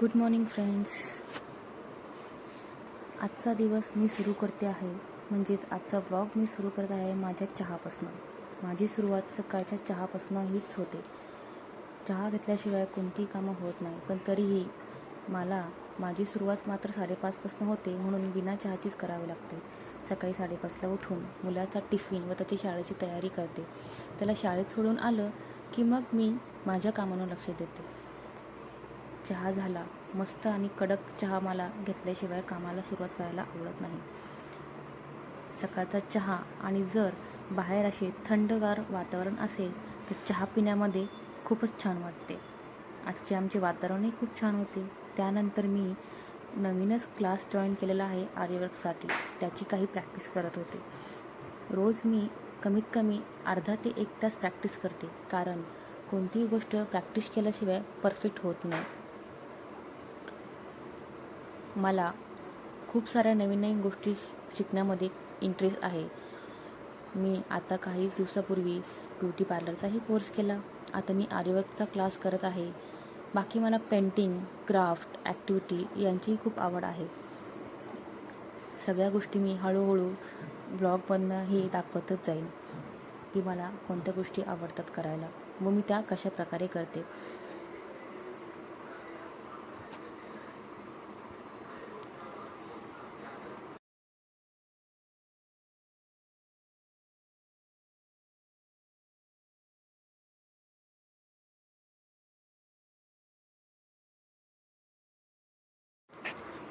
Good morning friends आजचा दिवस मी सुरू करते आहे. म्हणजेच आजचा व्लॉग मी सुरू करत आहे माझ्या चहापासनं. माझी सुरुवात सकाळच्या चहापासनं हीच होते. चहा घेतल्याशिवाय कोणतीही कामं होत नाही. पण तरीही मला माझी सुरुवात मात्र साडेपाचपासनं होते म्हणून बिना चहाचीच करावी लागते. सकाळी साडेपाचला उठून मुलाचा टिफिन व त्याची शाळेची तयारी करते. त्याला शाळेत सोडून आलं की मग मी माझ्या कामांना लक्ष देते. चहा झाला. मस्त आणि कडक चहा मला घेतल्याशिवाय कामाला सुरुवात करायला आवडत नाही. सकाळचा चहा आणि जर बाहेर असे थंडगार वातावरण असेल तर चहा पिण्यामध्ये खूपच छान वाटते. आजचे आमचे वातावरणही खूप छान होते. त्यानंतर मी नवीनच क्लास जॉईन केलेला आहे आर्यवर्कसाठी. त्याची काही प्रॅक्टिस करत होते. रोज मी कमीत कमी अर्धा ते एक तास प्रॅक्टिस करते कारण कोणतीही गोष्ट प्रॅक्टिस केल्याशिवाय परफेक्ट होत नाही. मला खूप साऱ्या नवीन नवीन गोष्टी शिकण्यामध्ये इंटरेस्ट आहे. मी आता काही दिवसापूर्वी ब्युटी पार्लरचाही कोर्स केला. आता मी आर्यवर्कचा क्लास करत आहे. बाकी मला पेंटिंग क्राफ्ट ॲक्टिव्हिटी यांचीही खूप आवड आहे. सगळ्या गोष्टी मी हळूहळू ब्लॉगमधनं हे दाखवतच जाईन. की मला कोणत्या गोष्टी आवडतात करायला. व मी त्या कशा प्रकारे करते.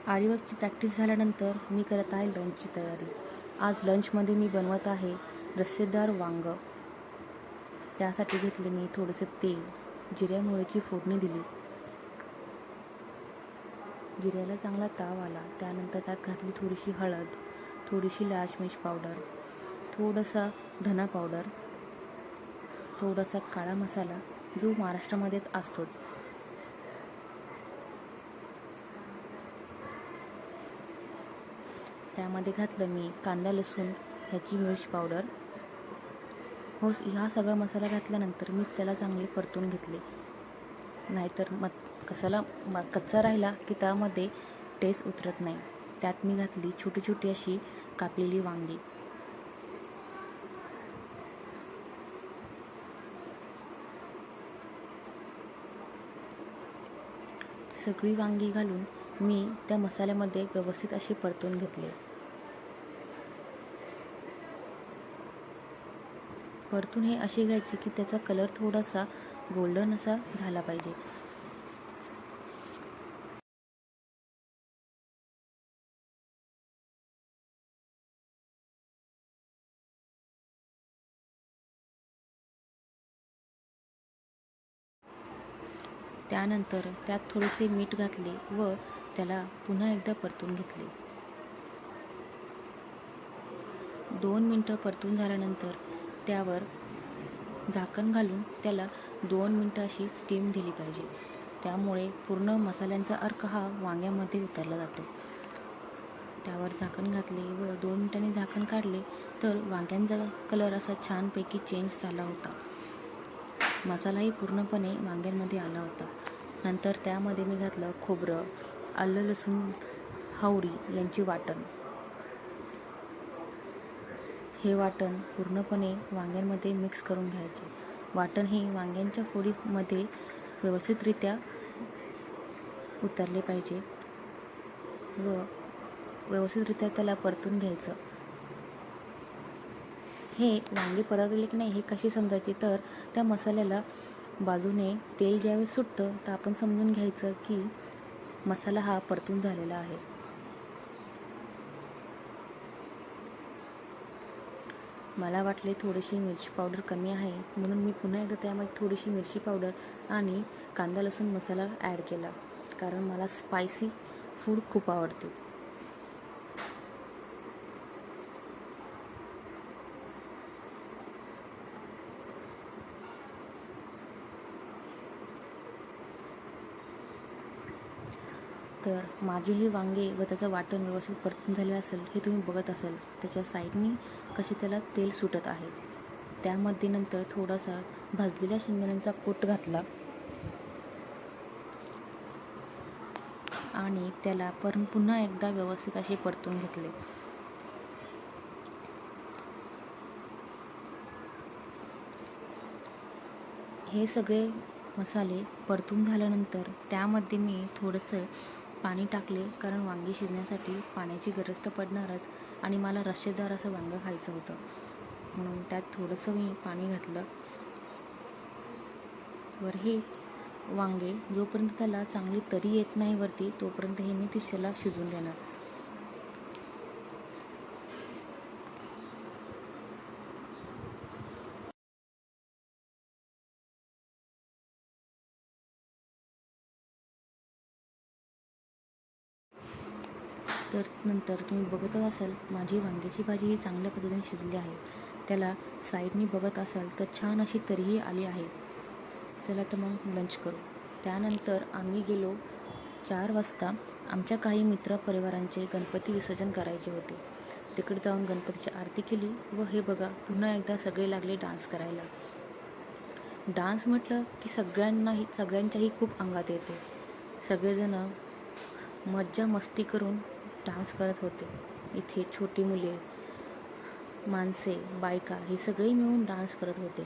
आरीवर्कची प्रॅक्टिस झाल्यानंतर मी करत आहे लंचची तयारी. आज लंचमध्ये मी बनवत आहे रस्सेदार वांग. त्यासाठी घेतले मी थोडंसं तेल. जिऱ्या मोहरीची फोडणी दिली. जिऱ्याला चांगला ताव आला. त्यानंतर त्यात घातली थोडीशी हळद थोडीशी लाल मिर्च पावडर थोडासा धना पावडर थोडासा काळा मसाला जो महाराष्ट्रामध्ये असतोच. त्यामध्ये घातलं मी कांदा लसूण ह्याची मिर्च पावडर. हो ह्या सगळा मसाला घातल्यानंतर मी त्याला चांगले परतून घेतले. नाहीतर मग कसाला म कच्चा राहिला की त्यामध्ये टेस्ट उतरत नाही. त्यात मी घातली छोटी छोटी अशी कापलेली वांगी. सगळी वांगी घालून मी त्या मसाल्यामध्ये व्यवस्थित असे परतून घेतले. परतून हे असे घ्यायचे की त्याचा कलर थोडासा गोल्डन असा झाला पाहिजे. त्यानंतर त्यात थोडेसे मीठ घातले व त्याला पुन्हा एकदा परतून घेतले. दोन मिनटं परतून झाल्यानंतर त्यावर झाकण घालून त्याला दोन मिनटं अशी स्टीम दिली पाहिजे. त्यामुळे पूर्ण मसाल्यांचा अर्क हा वांग्यामध्ये उतरला जातो. त्यावर झाकण घातले व दोन मिनटांनी झाकण काढले तर वांग्यांचा कलर असा छानपैकी चेंज झाला होता. मसालाही पूर्णपणे वांग्यांमध्ये आला होता. नंतर त्यामध्ये मी घातलं खोबरं आलं लसूण हावरी यांची वाटण. हे वाटण पूर्णपणे वांग्यांमध्ये मिक्स करून घ्यायचे. वाटण हे वांग्यांच्या फोडीमध्ये व्यवस्थितरित्या उतरले पाहिजे व व्यवस्थितरित्या त्याला परतून घ्यायचं. हे वांगे परतले की नाही हे कशी समजायचे? तर त्या मसाल्याला बाजूने तेल ज्यावेळेस सुटतं तर आपण समजून घ्यायचं की मसाला हा परतून झालेला आहे. मला वाटले थोडीशी मिरची पावडर कमी आहे म्हणून मी पुन्हा एकदा त्यामध्ये थोडीशी मिरची पावडर आणि कांदा लसूण मसाला ॲड केला कारण मला स्पायसी फूड खूप आवडते. तर माझे हे वांगे व त्याचं वाटण व्यवस्थित परतून झाले असेल हे तुम्ही बघत असाल. त्याच्या साईडनी कसे त्याला तेल सुटत आहे. त्यामध्ये नंतर थोडासा भाजलेल्या शेंगदाण्यांचा कोट घातला. आणि त्याला पर पुन्हा एकदा व्यवस्थित असे परतून घेतले. हे सगळे मसाले परतून झाल्यानंतर त्यामध्ये मी थोडंसं पाणी टाकले कारण वांगी शिजण्यासाठी पाण्याची गरज तर पडणारच आणि मला रस्सेदार असं वांगं खायचं होतं. म्हणून त्यात थोडंसं मी पाणी घातलं. वर हेच वांगे जोपर्यंत त्याला चांगली तरी येत नाही वरती तोपर्यंत हे मी तिसऱ्याला शिजून देणार. तर नंतर तुम्ही बघतच असाल माझी वांग्याची भाजी ही चांगल्या पद्धतीने शिजली आहे. त्याला साईडनी बघत असाल तर छान अशी तरीही आली आहे. चला तर मग लंच करू. त्यानंतर आम्ही गेलो चार वाजता. आमच्या काही मित्रपरिवारांचे गणपती विसर्जन करायचे होते. तिकडे जाऊन गणपतीची आरती केली व हे बघा पुन्हा एकदा सगळे लागले डान्स करायला. डान्स म्हटलं की सगळ्यांनाही सगळ्यांच्याही खूप अंगात येते. सगळेजणं मज्जा मस्ती करून डान्स करत होते. इथे छोटी मुले माणसे बायका हे सगळे मिळून डान्स करत होते.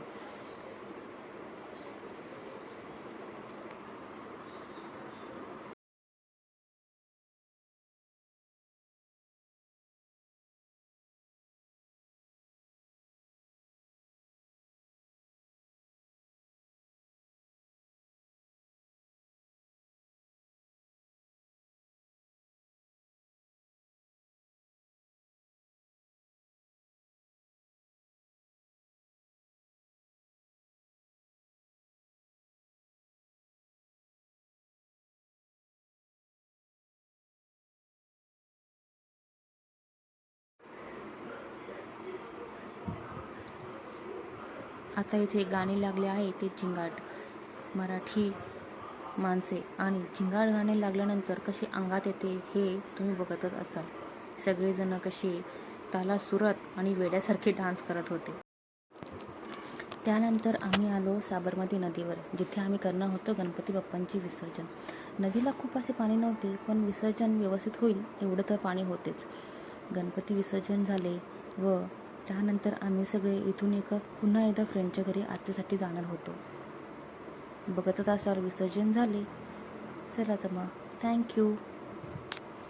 आता इथे गाणे लागले आहे ते झिंगाट. मराठी माणसे. आणि झिंगाट गाणे लागल्यानंतर कसे अंगात येते हे तुम्ही बघतच असाल. सगळेजण कसे ताला सुरत आणि वेड्यासारखे डान्स करत होते. त्यानंतर आम्ही आलो साबरमती नदीवर जिथे आम्ही करणार होतो गणपती बाप्पांचे विसर्जन. नदीला खूप असे पाणी नव्हते पण विसर्जन व्यवस्थित होईल एवढं तर पाणी होतेच. गणपती विसर्जन झाले व त्यानंतर आम्ही सगळे इथून एका पुन्हा एकदा फ्रेंडच्या घरी आरतीसाठी जाणार होतो. बघतच असाल विसर्जन झाले. चला तर मग. थँक्यू